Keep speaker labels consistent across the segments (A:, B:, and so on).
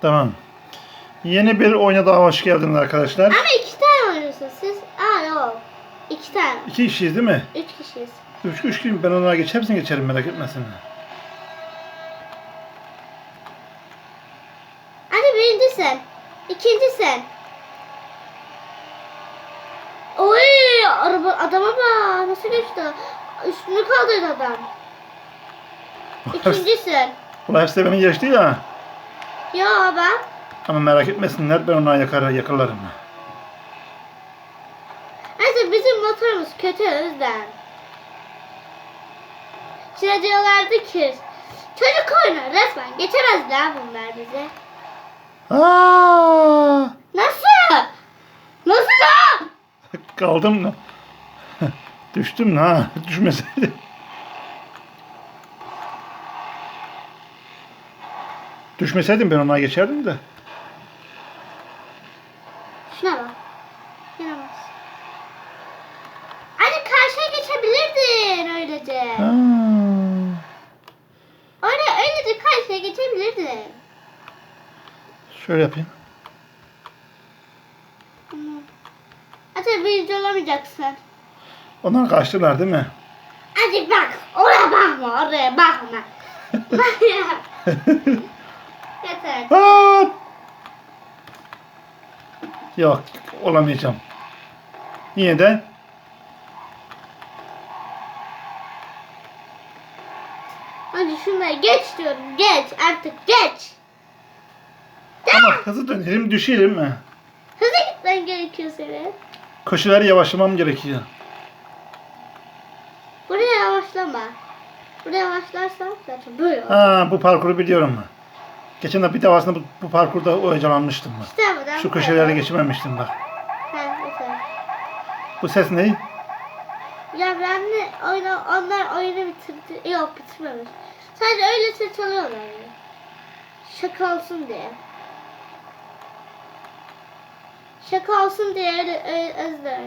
A: Tamam. Yeni bir oyuna daha hoş geldiniz arkadaşlar.
B: Ama iki tane oynuyorsunuz siz. Aa yok. İki tane.
A: İki kişiyiz değil mi?
B: Üç kişiyiz.
A: Üç, üç gün ben onlara geçer misin geçerim merak etmesin.
B: Hadi birinci sen. İkinci sen. Oy araba adama bak nasıl geçti. Üstünü kaldırdı adam. İkinci sen.
A: Ulan hepsi de beni geçti ya.
B: Ya bak.
A: Ama merak etmesinler ben onları yakar, yakarlarım.
B: Neyse bizim motorumuz kötü o yüzden. Şey diyorlardı ki çocuk oyunu resmen geçemezler bunlar bize.
A: Aa!
B: Nasıl? Nasıl lan?
A: Kaldım mı? Düştüm ha. Düşmeseydim. Düşmeseydim ben onlara geçerdim de.
B: Şuna bak. Yaramaz. Hani karşıya geçebilirdin öylece.
A: Ha.
B: Öyle öylece karşıya geçebilirdin.
A: Şöyle yapayım.
B: Hadi birinci olamayacaksın.
A: Onlar kaçtılar değil mi?
B: Hadi bak. Oraya bakma. Oraya bakma. Bak ya. Yeter.
A: Aa! Yok olamayacağım. Niye de?
B: Hadi şunları geç diyorum. Geç. Artık geç.
A: Ama hızlı dönelim düşelim mi?
B: Hızlı gitmen gerekiyor senin.
A: Koşuları yavaşlamam gerekiyor.
B: Buraya yavaşlama. Buraya yavaşlarsan zaten böyle olur.
A: Ha bu parkuru biliyorum. Geçen de bir defasında bu, bu parkurda oyalanmıştım. bak.
B: İşte buradan
A: Şu köşeleri geçememiştim bak.
B: Ha.
A: Bu ses ne?
B: Ya ben de oyunu, onlar oyunu bitirdi. Yok bitirmemiş. Sadece öyle ses çalıyorlar. Yani. Şaka olsun diye. Şaka olsun diye öyle, öyle.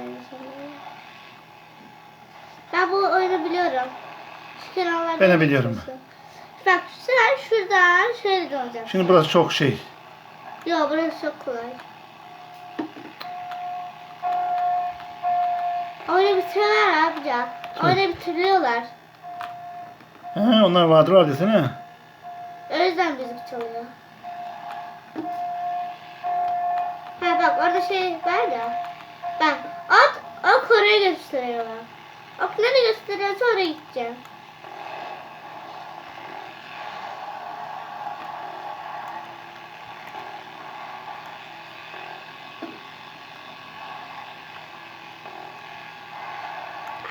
B: Ben bu oyunu biliyorum. Şu kenarlarda
A: Ben de biliyorum.
B: geçiyorsun. Bak sen şuradan şöyle döneceksin.
A: Şimdi burası çok şey.
B: Yok burası çok kolay. Oyunu bitiriyorlar yapacak? Oyunu bitiriyorlar.
A: Ha, onlar vardır var desene.
B: O yüzden müzik çalıyor. Ha bak orada şey var ya. Bak ok, ok oraya gösteriyorlar. Ok nereye gösteriyorsa oraya gideceğim.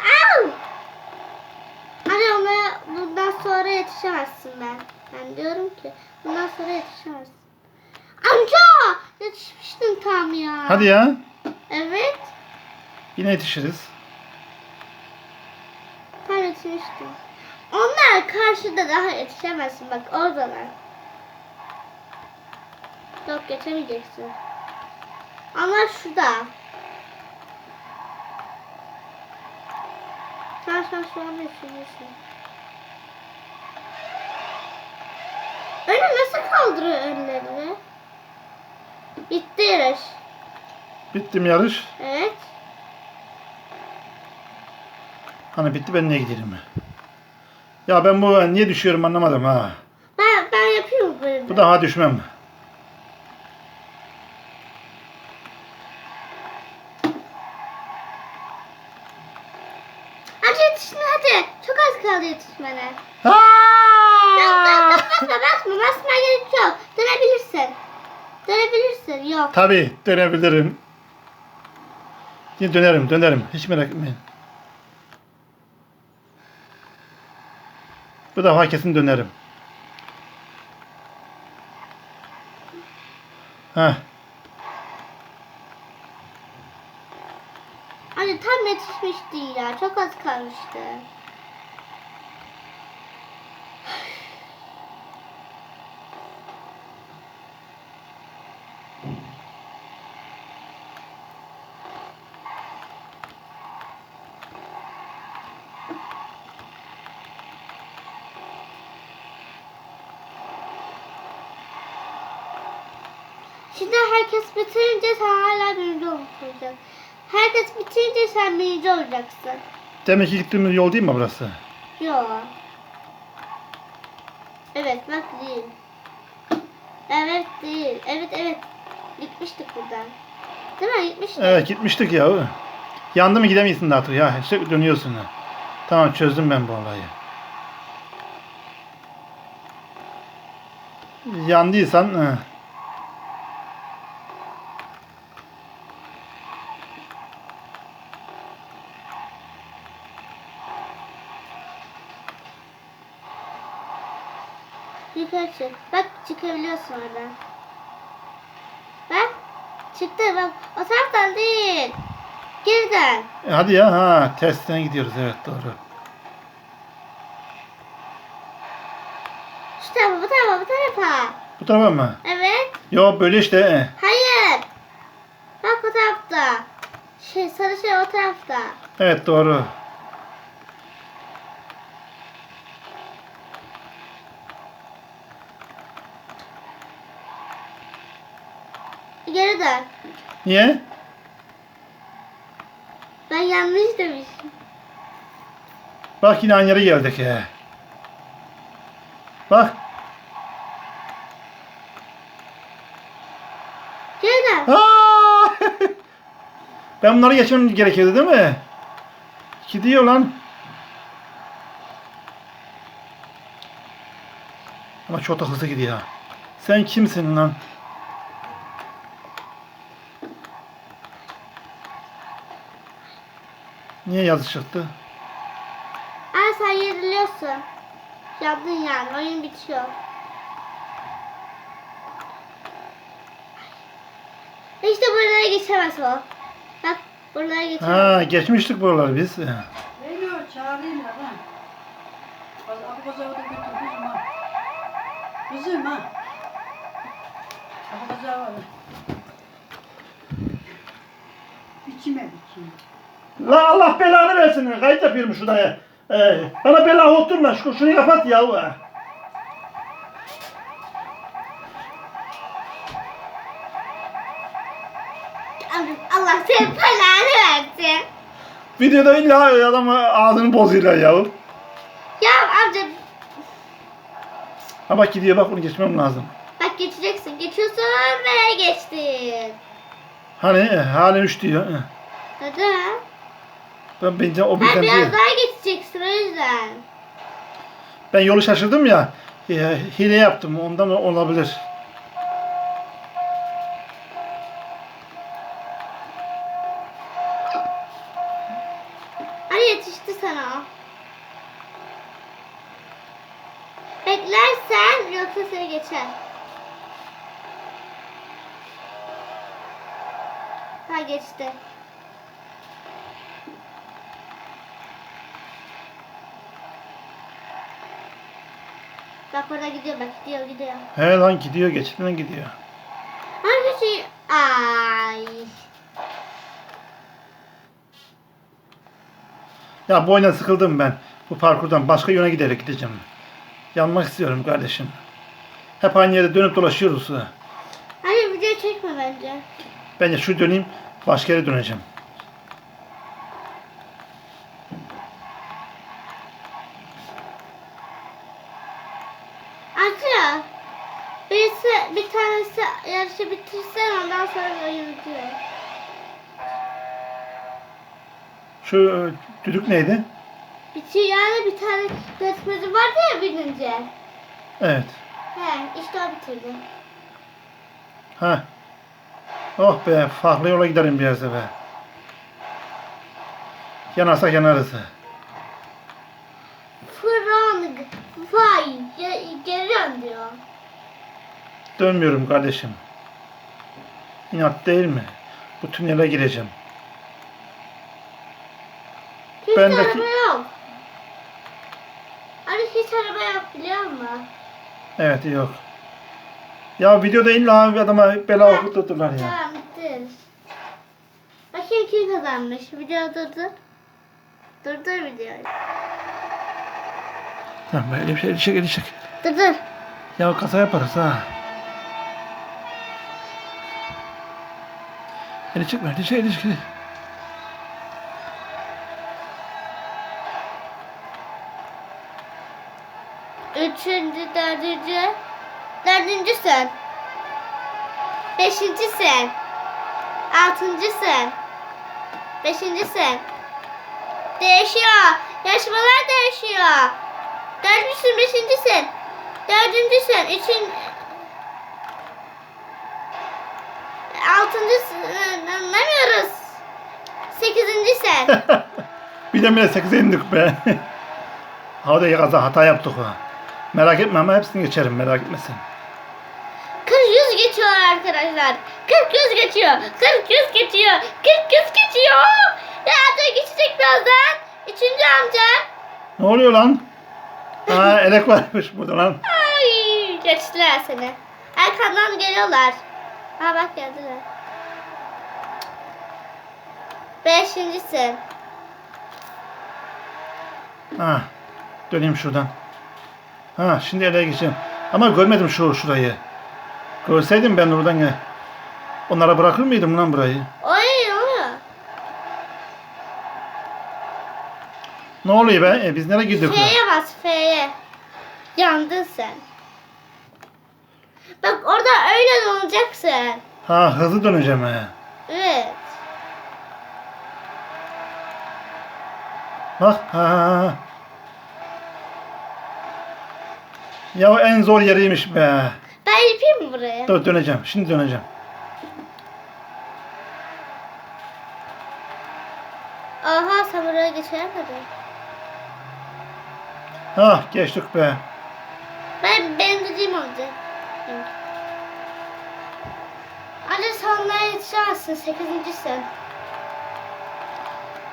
B: Au! Hadi ona bundan sonra yetişemezsin ben. Ben diyorum ki bundan sonra yetişemezsin. Amca! Yetişmiştin tam ya.
A: Hadi ya.
B: Evet.
A: Yine yetişiriz.
B: Tam yetişmiştim. Onlar karşıda daha yetişemezsin. Bak oradalar. Yok geçemeyeceksin. Onlar şurada. Sen sen şu anda yetişeceksin. Öyle nasıl kaldırıyor önlerini? Bitti yarış.
A: Bitti mi yarış?
B: Evet.
A: Hani bitti ben niye gidelim? Ya ben bu niye düşüyorum anlamadım ha.
B: Ben, ben yapıyorum böyle.
A: Bu daha düşmem.
B: Hadi yetişme hadi. Çok az kaldı yetişmene. Yok yok
A: Aa!
B: yok basma basma basma gerek yok. Dönebilirsin.
A: Tabii dönebilirim. Yine dönerim dönerim. Hiç merak etmeyin. Bu defa kesin dönerim. Heh.
B: Hadi tam yetişmişti ya. Çok az kalmıştı. Şimdi herkes bitirince sen hala birinci olacaksın. Herkes bitirince sen birinci olacaksın.
A: Demek ki gittiğimiz yol değil mi burası?
B: Yok. Evet bak değil. Evet değil. Evet evet. Gitmiştik buradan. Değil mi? Gitmiştik.
A: Evet gitmiştik ya. Yandı mı gidemiyorsun artık ya. İşte dönüyorsun. ha. Tamam çözdüm ben bu olayı. Yandıysan
B: çıkabiliyorsun oradan. Bak. Çıktı bak. O taraftan değil. Geri dön.
A: E, hadi ya ha testten gidiyoruz evet doğru.
B: Şu tarafa bu tarafa bu tarafa.
A: Bu tarafa mı?
B: Evet.
A: Yo böyle işte. e.
B: Hayır. Bak o tarafta. Şey sarı şey o tarafta.
A: Evet doğru.
B: Geri dön.
A: Niye?
B: Ben yanlış demişim.
A: Bak yine aynı yere geldik he. Bak. Aa! ben bunları geçmem gerekiyordu değil mi? Gidiyor lan. Ama çok da hızlı gidiyor. Sen kimsin lan? Niye yazı çıktı?
B: Aa sen yeniliyorsun. Yandın yani. Oyun bitiyor. İşte buralara geçemez o. Bak buralara geçemez.
A: Ha geçmiştik buraları biz.
C: Geliyor çağırayım ya lan. Bak Abu Bazağı da götür kızım ha. Kızım ha. Abu Bazağı var. İçime içime.
A: La Allah belanı versin. Kayıt yapıyorum şurada ya. Ee, bana bela oturma. Şu, şunu kapat ya.
B: Allah senin belanı versin.
A: Videoda illa adam ağzını bozuyorlar ya.
B: Ya amca
A: Ha bak gidiyor bak bunu geçmem lazım.
B: bak geçeceksin. Geçiyorsun ve geçtin.
A: Hani e, halen 3 diyor. e.
B: Neden?
A: Ben bence o
B: Ha,
A: bizden değil.
B: biraz daha geçeceksin o yüzden.
A: Ben yolu şaşırdım ya. E, hile yaptım. Ondan olabilir.
B: Hani yetişti sana. Beklersen yoksa seni geçer. Ha geçti. Bak gidiyor bak gidiyor gidiyor.
A: He lan gidiyor. Geçitten gidiyor.
B: Hangi şey? Ay.
A: Ya bu oyuna sıkıldım ben. Bu parkurdan başka yöne giderek gideceğim. Yanmak istiyorum kardeşim. Hep aynı yere dönüp dolaşıyoruz.
B: Hayır video çekme bence.
A: Bence şu döneyim. Başka yere döneceğim.
B: Amca. Birisi bir tanesi yarışı bitirsen ondan sonra oyun bitiyor.
A: Şu e, düdük neydi?
B: Bitiyor yani bir tane yarışmacı vardı ya binince.
A: Evet.
B: He işte o bitirdi.
A: Ha. Oh be farklı yola giderim biraz da be. Yanarsak yanarız.
B: Frank. Vay. Ya, geliyorsun diyor.
A: Dönmüyorum kardeşim. İnat değil mi? Bu tünele gireceğim.
B: Hiç
A: Bendeki-
B: araba yok. Hani hiç araba yok biliyor musun?
A: Evet yok. Ya videoda illa bir adama bela okutturdular ya.
B: Tamam bitti. Bakayım kim kazanmış. Video durdu. Durdur videoyu.
A: Tamam böyle bir şey ilişik ilişik.
B: Durdur.
A: Ya kasa yaparız ha. Eli çıkma, eli çık,
B: Dördüncü sen. Beşinci sen. Altıncı sen. Beşinci sen. Değişiyor. Yarışmalar değişiyor. Dördüncüsün, beşincisin. Dördüncüsün, üçün... Altıncısın, anlamıyoruz. Sekizinci sen.
A: bir de bile 8'e indik be. Hadi kaza hata yaptık ha. Merak etme ama hepsini geçerim merak etmesin.
B: 40 yüz geçiyor arkadaşlar. 40 yüz geçiyor. 40 yüz geçiyor. 40 yüz geçiyor. Ya da geçecek birazdan. Üçüncü amca.
A: Ne oluyor lan? Ha elek varmış burada lan.
B: Ay geçtiler seni. Arkandan geliyorlar. Ha bak geldiler. Beşincisin.
A: Ha döneyim şuradan. Ha şimdi ele geçeyim. Ama görmedim şu şurayı. Görseydim ben oradan ya. Onlara bırakır mıydım lan burayı?
B: Ne oluyor?
A: Ne oluyor be? E, biz nereye gidiyoruz?
B: F'ye bas F'ye. Yandın sen. Bak orada öyle dolacaksın.
A: Ha hızlı döneceğim he.
B: Evet.
A: Bak ha, ha, ha. Ya en zor yeriymiş be.
B: Ben yapayım mı buraya?
A: Dur döneceğim. Şimdi döneceğim.
B: Aha sen buraya geçemedin.
A: Ha geçtik be.
B: Ben benim dediğim olacak. Anne sonuna yetişemezsin. Sekizincisin.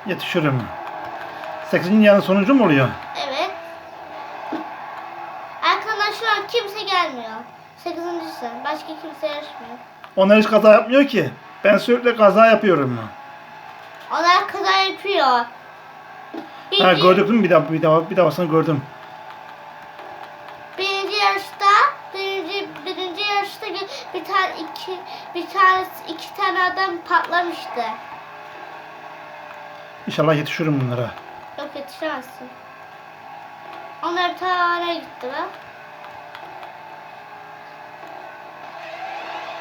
A: Yetişirim. 8. yarın sonuncu mu oluyor?
B: Evet. An kimse gelmiyor. Sekizincisin. Başka kimse yarışmıyor.
A: Onlar hiç kaza yapmıyor ki. Ben sürekli kaza yapıyorum.
B: Onlar kaza yapıyor.
A: Ha
B: Birinci,
A: gördük mü? Bir daha bir daha bir davasını gördüm.
B: birinci yarışta birinci birinci yarışta bir, bir tane iki bir tane iki tane adam patlamıştı.
A: İnşallah yetişirim bunlara.
B: Yok yetişemezsin. Onlar bir tane gitti.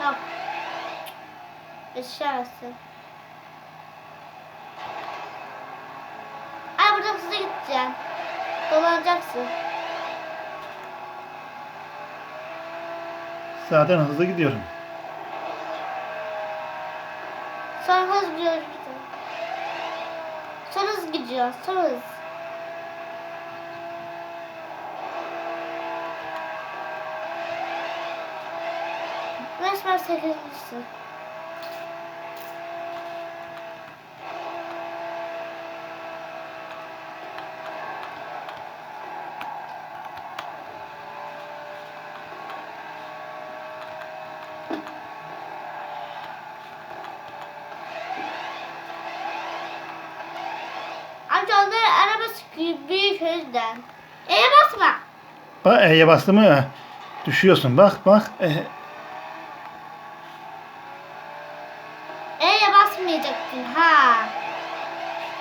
B: Yok. Yetişemezsin. Ay buradan hızlı gideceksin. Dolanacaksın.
A: Zaten hızlı gidiyorum.
B: Sonra hız gidiyor. Sonra hız gidiyor. Sonra hız. Resmen sekizincisin. Amca yüzden. E'ye basma.
A: Bak E'ye bastı mı e, düşüyorsun. Bak bak. E,
B: E'ye basmayacaktın ha.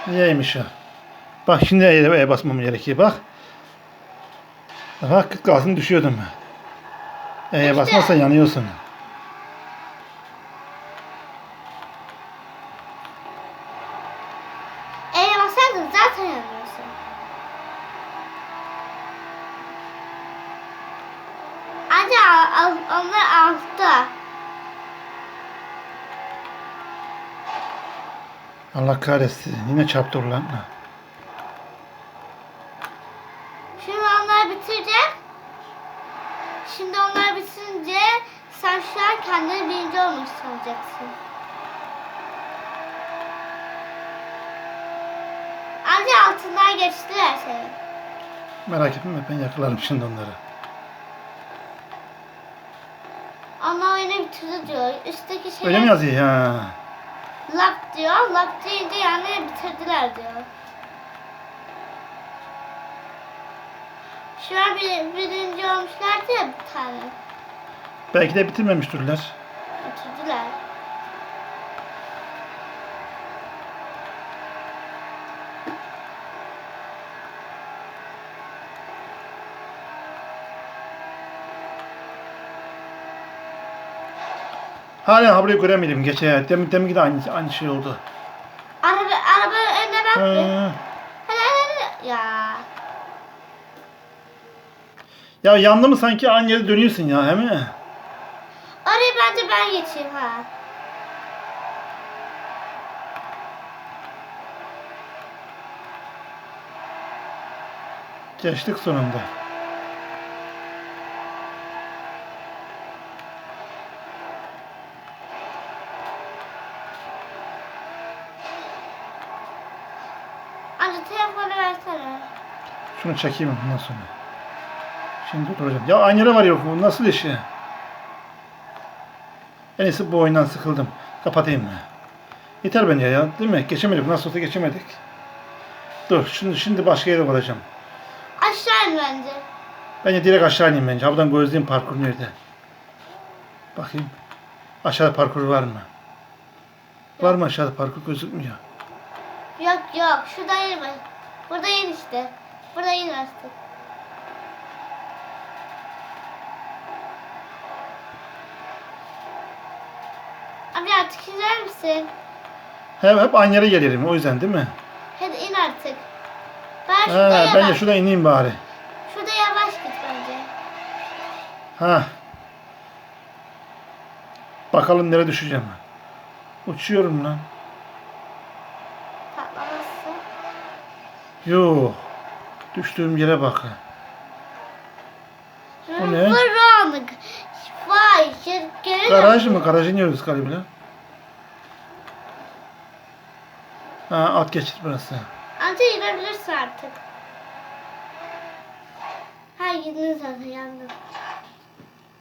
A: niyeymiş o? Bak şimdi E'ye E'ye basmam gerekiyor. Bak. Bak kalsın düşüyordum. E'ye
B: İşte.
A: basmazsan yanıyorsun.
B: E'ye basaydın zaten yanıyorsun. Anca al, al, onlar altta.
A: Allah kahretsin. Yine çarptı ulan.
B: Şimdi onlar bitirecek. Şimdi onlar bitirince sen şu an kendini birinci olmuş sanacaksın. Anca altından geçtiler seni.
A: Merak etme ben yakalarım şimdi onları.
B: Ama oyunu bitirdi diyor. Üstteki şey
A: Öyle mi yazıyor? Ha.
B: Lock diyor. Lock deyince yani bitirdiler diyor. Şu an bir, birinci olmuşlardı ya bir tane.
A: Belki de bitirmemiştirler.
B: Bitirdiler.
A: Hala ha burayı göremedim geçe. Demin, demin de aynı, aynı şey oldu.
B: Araba, araba önüne bak. hadi. Ya.
A: Ya yandı mı sanki aynı yere dönüyorsun ya he mi?
B: Oraya bence ben geçeyim ha.
A: Geçtik sonunda. Şunu çekeyim bundan sonra. Şimdi duracağım. Ya aynı var yok mu? Nasıl işi? En iyisi bu oyundan sıkıldım. Kapatayım mı? Yeter bence ya. Değil mi? Geçemedik. Nasıl olsa geçemedik. Dur. Şimdi, şimdi başka yere varacağım.
B: Aşağı in bence.
A: Bence direkt aşağı ineyim bence. Buradan gözleyeyim parkur nerede. Bakayım. Aşağıda parkur var mı? Var mı aşağıda parkur gözükmüyor.
B: Yok yok. Şurada mi? Burada in işte. Burada in artık. Abi artık iner misin?
A: Hep, hep aynı yere gelirim o yüzden değil mi?
B: Hadi in artık. Ben şurada
A: Ha,
B: yavaş.
A: bence şurada ineyim bari.
B: Şurada yavaş git bence.
A: Ha. Bakalım nereye düşeceğim. Uçuyorum lan.
B: Patlaması.
A: Yok. Düştüğüm yere bak. O ne?
B: Vay. Geri
A: Garaj mı? Garajı iniyoruz galiba. Ha, at geçit burası.
B: Anca inebilirsin artık. Ha gidin zaten yandım.